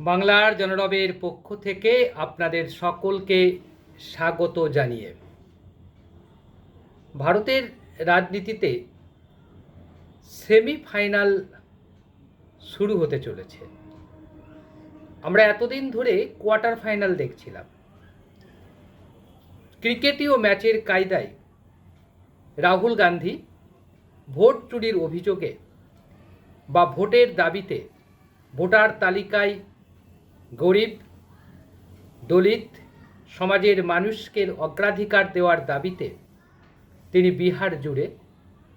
বাংলার জনরবের পক্ষ থেকে আপনাদের সকলকে স্বাগত জানিয়ে। ভারতের রাজনীতিতে সেমিফাইনাল শুরু হতে চলেছে। আমরা এতদিন ধরে কোয়ার্টার ফাইনাল দেখছিলাম। ক্রিকেটীয় ম্যাচের কায়দায় রাহুল গান্ধী ভোট চুরির অভিযোগে বা ভোটের দাবিতে ভোটার তালিকায় গরিব, দলিত, সমাজের মানুষকে অগ্রাধিকার দেওয়ার দাবিতে তিনি বিহার জুড়ে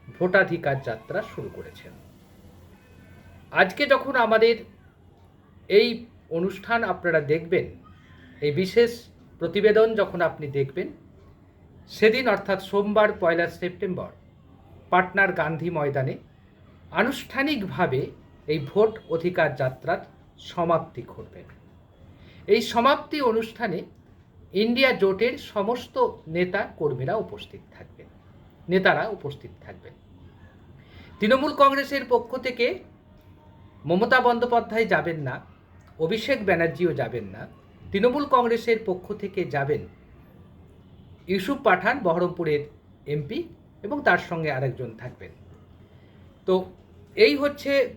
ভোটাধিকার যাত্রা শুরু করেছেন। আজকে যখন আমাদের এই অনুষ্ঠান আপনারা দেখবেন, এই বিশেষ প্রতিবেদন যখন আপনি দেখবেন, সেদিন অর্থাৎ সোমবার পয়লা সেপ্টেম্বর পাটনার গান্ধী ময়দানে আনুষ্ঠানিকভাবে এই ভোট অধিকার যাত্রার সমাপ্তি ঘটবে। এই সমাপ্তি অনুষ্ঠানে ইন্ডিয়া জোটের সমস্ত নেতা কর্মীরা উপস্থিত থাকবেন। নেতারা উপস্থিত থাকবেন। তৃণমূল কংগ্রেসের পক্ষ থেকে মমতা বন্দ্যোপাধ্যায় যাবেন না, অভিষেক ব্যানার্জিও যাবেন না, তৃণমূল কংগ্রেসের পক্ষ থেকে যাবেন ইউসুফ পাঠান, বহরমপুরের এমপি এবং তার সঙ্গে আরেকজন থাকবেন। তো এই হচ্ছে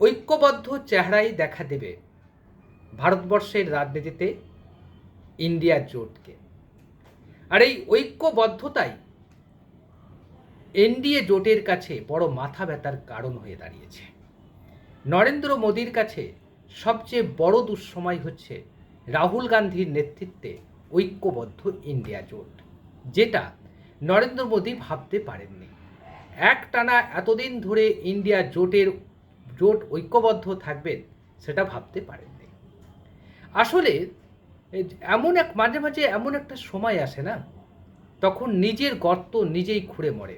ঐক্যবদ্ধ চেহারাই দেখা দেবে ভারতবর্ষের রাজনীতিতে ইন্ডিয়া জোটকে। আর এই ঐক্যবদ্ধতাই এনডিএ জোটের কাছে বড় মাথা ব্যথার কারণ হয়ে দাঁড়িয়েছে। নরেন্দ্র মোদীর কাছে সবচেয়ে বড় দুঃসময় হচ্ছে রাহুল গান্ধীর নেতৃত্বে ঐক্যবদ্ধ ইন্ডিয়া জোট, যেটা নরেন্দ্র মোদী ভাবতে পারেননি। এক টানা এতদিন ধরে ইন্ডিয়া জোটের, জোট ঐক্যবদ্ধ থাকবেন, সেটা ভাবতে পারেননি। আসলে এমন এক মাঝে মাঝে এমন একটা সময় আসে না, তখন নিজের গর্ত নিজেই খুঁড়ে মরে।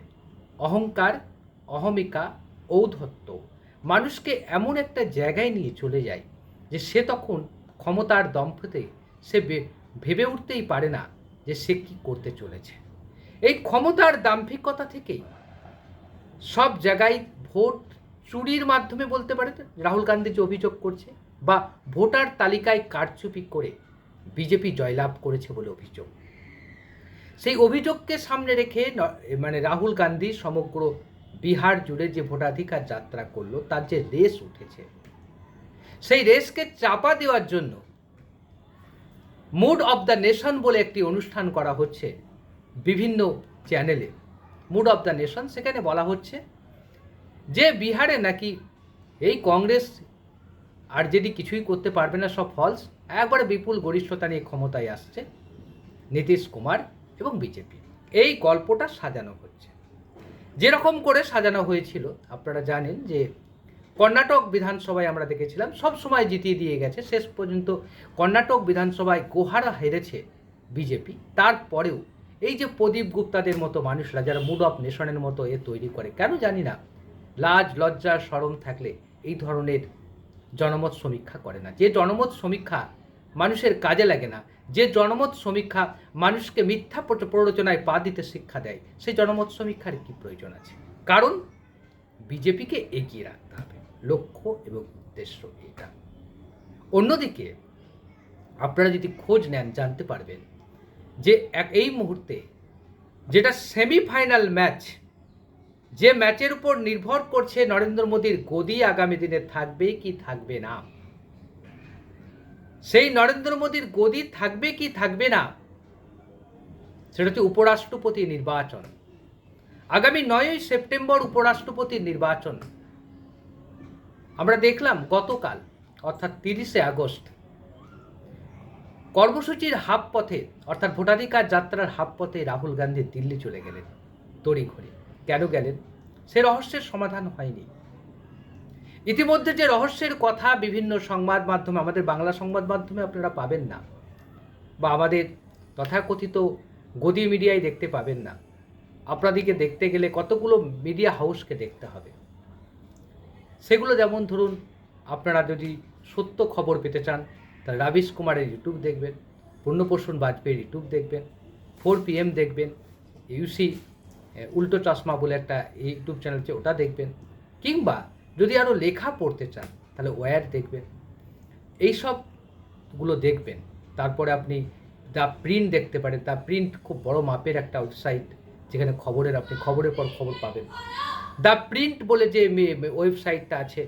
অহংকার, অহমিকা, ঔদ্ধত্য মানুষকে এমন একটা জায়গায় নিয়ে চলে যায় যে সে তখন ক্ষমতার দম্পতে সে ভেবে উঠতেই পারে না যে সে কি করতে চলেছে। এই ক্ষমতার দাম্ভিকতা থেকেই সব জায়গায় ভোট চুরির মাধ্যমে বলতে পারে রাহুল গান্ধী যে অভিযোগ করছে বা ভোটার তালিকায় কারচুপি করে বিজেপি জয়লাভ করেছে বলে অভিযোগ। সেই অভিযোগকে সামনে রেখে মানে রাহুল গান্ধী সমগ্র বিহার জুড়ে যে ভোটাধিকার যাত্রা করল, তার যে রেস উঠেছে, সেই রেসকে চাপা দেওয়ার জন্য মুড অফ দ্য নেশন বলে একটি অনুষ্ঠান করা হচ্ছে বিভিন্ন চ্যানেলে। মুড অফ দ্য নেশন, সেখানে বলা হচ্ছে যে বিহারে নাকি এই কংগ্রেস আর যদি কিছুই করতে পারবে না, সব ফলস একবারে বিপুল গরিষ্ঠতা নিয়ে ক্ষমতায় আসছে নীতিশ কুমার এবং বিজেপি। এই গল্পটা সাজানো হচ্ছে। যেরকম করে সাজানো হয়েছিল, আপনারা জানেন যে কর্ণাটক বিধানসভায় আমরা দেখেছিলাম, সব সময় জিতিয়ে দিয়ে গেছে। শেষ পর্যন্ত কর্ণাটক বিধানসভায় গোহারা হেরেছে বিজেপি। তারপরেও এই যে প্রদীপ গুপ্তাদের মতো মানুষরা, যারা মুড অফ নেশনের মতো এ তৈরি করে, কেন জানি না? লাজ, লজ্জা সরম থাকলে এই ধরনের জনমত সমীক্ষা করে না। যে জনমত সমীক্ষা মানুষের কাজে লাগে না, যে জনমত সমীক্ষা মানুষকে মিথ্যা প্ররোচনায় পা দিতে শিক্ষা দেয়, সেই জনমত সমীক্ষার কি প্রয়োজন আছে? কারণ বিজেপিকে এগিয়ে রাখতে হবে। লক্ষ্য এবং উদ্দেশ্য এটা। অন্যদিকে আপনারা যদি খোঁজ নেন, জানতে পারবেন যে এক এই মুহূর্তে যেটা সেমিফাইনাল ম্যাচ যে ম্যাচের উপর নির্ভর করছে নরেন্দ্র মোদীর গদি আগামী দিনে থাকবে কি থাকবে না? সেই নরেন্দ্র মোদীর গদি থাকবে কি থাকবে না? সেটা হচ্ছে উপরাষ্ট্রপতি নির্বাচন। আগামী নয়ই সেপ্টেম্বর উপরাষ্ট্রপতি নির্বাচন। আমরা দেখলাম গতকাল, অর্থাৎ তিরিশে আগস্ট, কর্মসূচির হাফ পথে অর্থাৎ ভোটাধিকার যাত্রার হাফ পথে রাহুল গান্ধী দিল্লি চলে গেলেন, তড়িঘড়ি। কেন গেলেন? সে রহস্যের সমাধান হয়নি। ইতিমধ্যে যে রহস্যের কথা বিভিন্ন সংবাদ মাধ্যমে, আমাদের বাংলা সংবাদ মাধ্যমে আপনারা পাবেন না বা আমাদের তথাকথিত গদি মিডিয়ায় দেখতে পাবেন না। আপনাদেরকে দেখতে গেলে কতগুলো মিডিয়া হাউসকে দেখতে হবে। সেগুলো যেমন ধরুন, আপনারা যদি সত্য খবর পেতে চান, তাহলে রাবিশ কুমারের ইউটিউব দেখবেন পূর্ণপোষণ বাজপেয়ীর ইউটিউব দেখবেন, ফোর পিএম দেখবেন ইউসি উল্টো চশমা বলে একটা ইউটিউব চ্যানেল আছে, ওটা দেখবেন। কিংবা যদি আরও লেখা পড়তে চান, তাহলে ওয়্যার দেখবেন। এই সবগুলো দেখবেন। তারপরে আপনি দ্য প্রিন্ট দেখতে পারেন দ্য প্রিন্ট খুব বড় মাপের একটা ওয়েবসাইট যেখানে খবরের আপনি খবরের পর খবর পাবেন। দ্য প্রিন্ট বলে যে ওয়েবসাইটটা আছে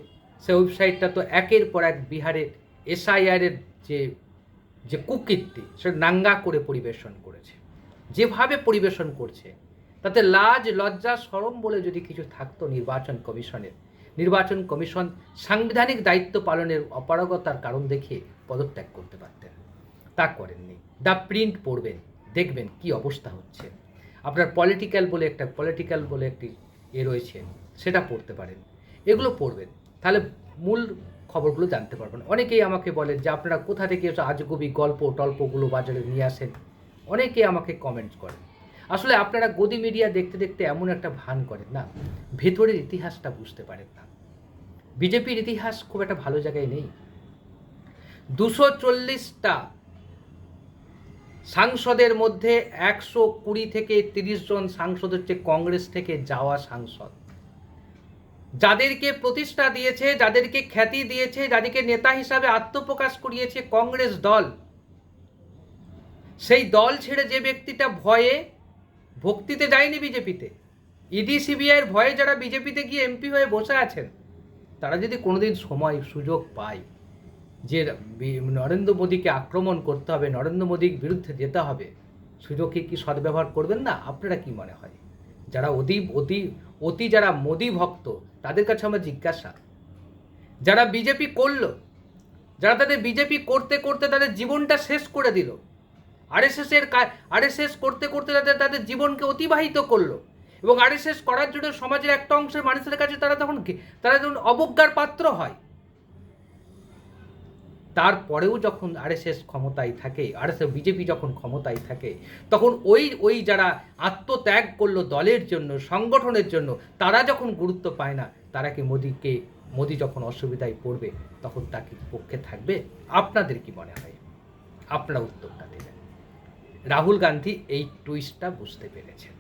সেই ওয়েবসাইটটা তো একের পর এক বিহারের এসআইআরের যে যে কুকীর্তি, সেটা নাঙ্গা করে পরিবেশন করেছে। যেভাবে পরিবেশন করছে তাতে লাজ, লজ্জা সরম বলে যদি কিছু থাকতো নির্বাচন কমিশনের। নির্বাচন কমিশন সাংবিধানিক দায়িত্ব পালনের অপারগতার কারণ দেখে পদত্যাগ করতে পারতেন। তা করেননি। দ্য প্রিন্ট পড়বেন, দেখবেন কি অবস্থা হচ্ছে। আপনার পলিটিক্যাল বলে একটা, পলিটিক্যাল বলে একটি এ রয়েছে, সেটা পড়তে পারেন। এগুলো পড়বেন। তাহলে মূল খবরগুলো জানতে পারবেন। অনেকেই আমাকে বলেন যে, আপনারা কোথা থেকে আজগুবি গল্প টল্পগুলো বাজারে নিয়ে আসেন? অনেকেই আমাকে কমেন্ট করেন। আসলে আপনারা গদি মিডিয়া দেখতে দেখতে এমন একটা ভান করেন না, ভেতরের ইতিহাসটা বুঝতে পারেন না। বিজেপির ইতিহাস খুব একটা ভালো জায়গায় নেই। দুশো চল্লিশটা সাংসদের মধ্যে একশো কুড়ি থেকে তিরিশ জন সাংসদ হচ্ছে কংগ্রেস থেকে যাওয়া সাংসদ। যাদেরকে প্রতিষ্ঠা দিয়েছে, যাদেরকে খ্যাতি দিয়েছে, যাদেরকে নেতা হিসাবে আত্মপ্রকাশ করিয়েছে কংগ্রেস দল, সেই দল ছেড়ে যে ব্যক্তিটা ভয়ে ভক্তিতে যায়নি বিজেপিতে। ইডি, সিবিআইয়ের ভয়ে যারা বিজেপিতে গিয়ে এমপি হয়ে বসে আছেন, তারা যদি কোনোদিন সময়, সুযোগ পায় যে নরেন্দ্র মোদীকে আক্রমণ করতে হবে, নরেন্দ্র মোদীর বিরুদ্ধে যেতে হবে সুযোগকে কি সদ্ব্যবহার করবেন না? আপনারা কি মনে হয়? যারা অতি অতি অতি যারা মোদী ভক্ত, তাদের কাছে আমার জিজ্ঞাসা। যারা বিজেপি করল, যারা তাদের বিজেপি করতে করতে তাদের জীবনটা শেষ করে দিল আরএসএস এর আরএসএস করতে করতে তাদের তাদের জীবনকে অতিবাহিত করল। এবং আরএসএস করার জন্য সমাজের একটা অংশের মানুষের কাছে তারা তখন তারা যখন অবজ্ঞার পাত্র হয়, তারপরেও যখন আরএসএস ক্ষমতায় থাকে আরএসএস বিজেপি যখন ক্ষমতায় থাকে, তখন ওই ওই যারা আত্মত্যাগ করল দলের জন্য, সংগঠনের জন্য, তারা যখন গুরুত্ব পায় না, তারা কি মোদীকে, মোদী যখন অসুবিধায় পড়বে, তখন তাকে পক্ষে থাকবে? আপনাদের কি মনে হয়? আপনারা উত্তরটা দেবেন। রাহুল গান্ধী এই টুইস্টটা বুঝতে পেরেছেন।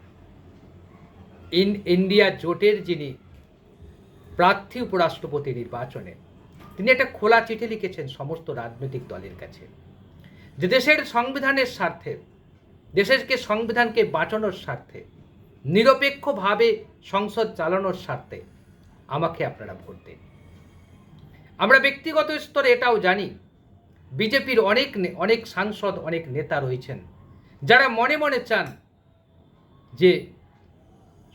ইন ইন্ডিয়া জোটের যিনি প্রার্থী উপরাষ্ট্রপতি নির্বাচনে, তিনি একটা খোলা চিঠি লিখেছেন সমস্ত রাজনৈতিক দলের কাছে যে দেশের সংবিধানের স্বার্থে দেশেরকে সংবিধানকে বাঁচানোর স্বার্থে, নিরপেক্ষভাবে সংসদ চালানোর স্বার্থে আমাকে আপনারা ভোট দিন। আমরা ব্যক্তিগত স্তরে এটাও জানি, বিজেপির অনেক অনেক সাংসদ, অনেক নেতা রয়েছেন যারা মনে মনে চান যে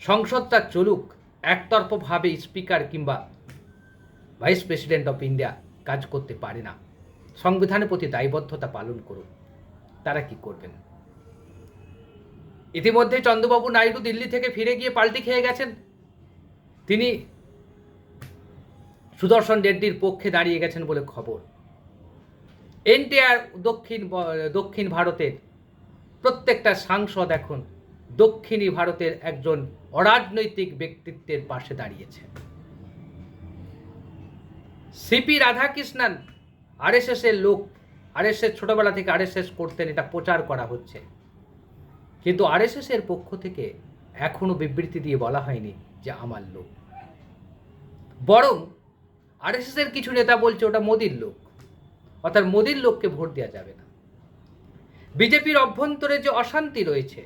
সংসদটা চলুক, একতরফভাবে স্পিকার কিংবা ভাইস প্রেসিডেন্ট অফ ইন্ডিয়া কাজ করতে পারে না, সংবিধানের প্রতি দায়বদ্ধতা পালন করুন, তারা কি করবেন? ইতিমধ্যে চন্দ্রবাবু নাইডু দিল্লি থেকে ফিরে গিয়ে পাল্টি খেয়ে গেছেন। তিনি সুদর্শন রেড্ডির পক্ষে দাঁড়িয়ে গেছেন বলে খবর। এনটিআর দক্ষিণ দক্ষিণ ভারতের প্রত্যেকটা সাংসদ এখন দক্ষিণী ভারতের একজন অরাজনৈতিক ব্যক্তিত্বের পাশে দাঁড়িয়েছে। সিপি রাধাকৃষ্ণন আরএসএস এর লোক আর আরএসএস ছোটবেলা থেকে আরএসএস করতেন, এটা প্রচার করা হচ্ছে। কিন্তু আরএসএস এর পক্ষ থেকে এখনও বিবৃতি দিয়ে বলা হয়নি যে আমার লোক। বরং আরএসএস এর কিছু নেতা বলছে ওটা মোদির লোক। অর্থাৎ মোদির লোককে ভোট দেওয়া যাবে না। বিজেপির অভ্যন্তরে যে অশান্তি রয়েছে,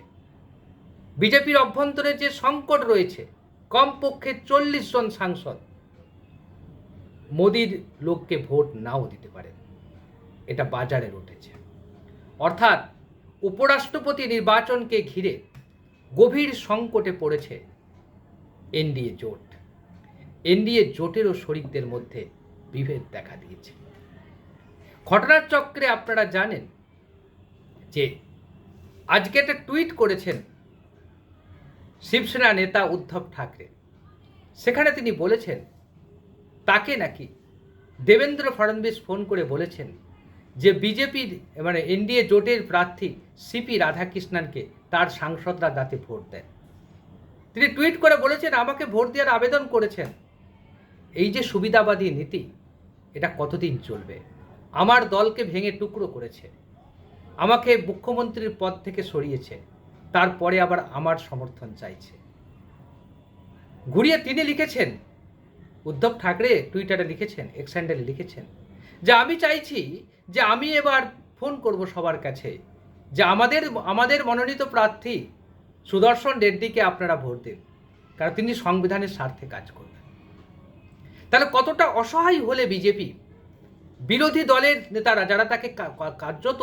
বিজেপির অভ্যন্তরে যে সংকট রয়েছে, কমপক্ষে চল্লিশ জন সাংসদ, মোদির লোককে ভোট নাও দিতে পারেন এটা বাজারে উঠেছে অর্থাৎ উপরাষ্ট্রপতি নির্বাচনকে ঘিরে গভীর সংকটে পড়েছে এনডিএ জোট। এনডিএ জোটেরও শরিকদের মধ্যে বিভেদ দেখা দিয়েছে। ঘটনার চক্রে আপনারা জানেন যে আজকে একটা টুইট করেছেন শিবসেনা নেতা উদ্ধব ঠাকরে। সেখানে তিনি বলেছেন, তাকে নাকি দেবেন্দ্র ফডণবীস ফোন করে বলেছেন যে বিজেপির মানে এনডিএ জোটের প্রার্থী সিপি রাধাকৃষ্ণনকে তার সাংসদরা যাতে ভোট দেন। তিনি টুইট করে বলেছেন, আমাকে ভোট দেওয়ার আবেদন করেছেন। এই যে সুবিধাবাদী নীতি, এটা কতদিন চলবে? আমার দলকে ভেঙে টুকরো করেছে। আমাকে মুখ্যমন্ত্রীর পদ থেকে সরিয়েছে। তারপরে আবার আমার সমর্থন চাইছে। ঘুরিয়ে তিনি লিখেছেন, উদ্ধব ঠাকরে টুইটারে লিখেছেন এক্স হ্যান্ডেলে লিখেছেন, যে আমি চাইছি যে আমি এবার ফোন করব সবার কাছে, যে আমাদের আমাদের মনোনীত প্রার্থী সুদর্শন রেড্ডিকে আপনারা ভোট দিন, কারণ তিনি সংবিধানের স্বার্থে কাজ করবেন। তাহলে কতটা অসহায় হলে বিজেপি? বিরোধী দলের নেতারা, যারা তাকে কার্যত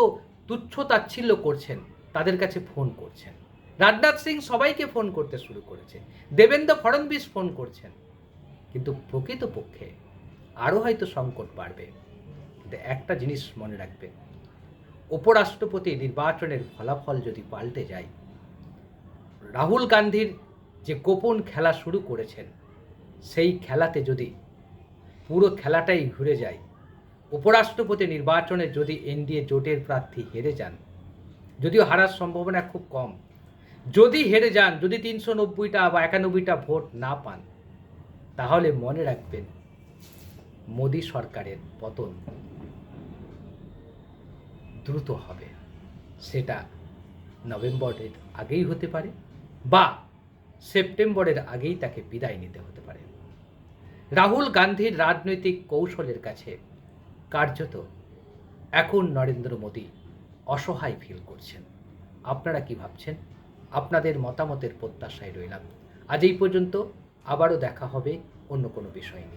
তুচ্ছ তাচ্ছিল্য করছেন, তাদের কাছে ফোন করছেন। রাজনাথ সিং সবাইকে ফোন করতে শুরু করেছে। দেবেন্দ্র ফডণবীস ফোন করছেন। কিন্তু প্রকৃতপক্ষে আরও হয়তো সংকট বাড়বে। কিন্তু একটা জিনিস মনে রাখবেন, উপরাষ্ট্রপতি নির্বাচনের ফলাফল যদি পাল্টে যায়, রাহুল গান্ধীর যে গোপন খেলা শুরু করেছেন, সেই খেলাতে যদি পুরো খেলাটাই ঘুরে যায় উপরাষ্ট্রপতি নির্বাচনে যদি এনডিএ জোটের প্রার্থী হেরে যান, যদিও হারার সম্ভাবনা খুব কম, যদি হেরে যান, যদি তিনশো নব্বইটা বা একানব্বইটা ভোট না পান, তাহলে মনে রাখবেন মোদী সরকারের পতন দ্রুত হবে। সেটা নভেম্বরের আগেই হতে পারে বা সেপ্টেম্বরের আগেই তাকে বিদায় নিতে হতে পারে। রাহুল গান্ধীর রাজনৈতিক কৌশলের কাছে কার্যত এখন নরেন্দ্র মোদী অসহায় ফিল করছেন। আপনারা কি ভাবছেন? আপনাদের মতামতের প্রত্যাশায় রইলাম। আজ এই পর্যন্ত আবারও দেখা হবে অন্য কোনো বিষয় নিয়ে।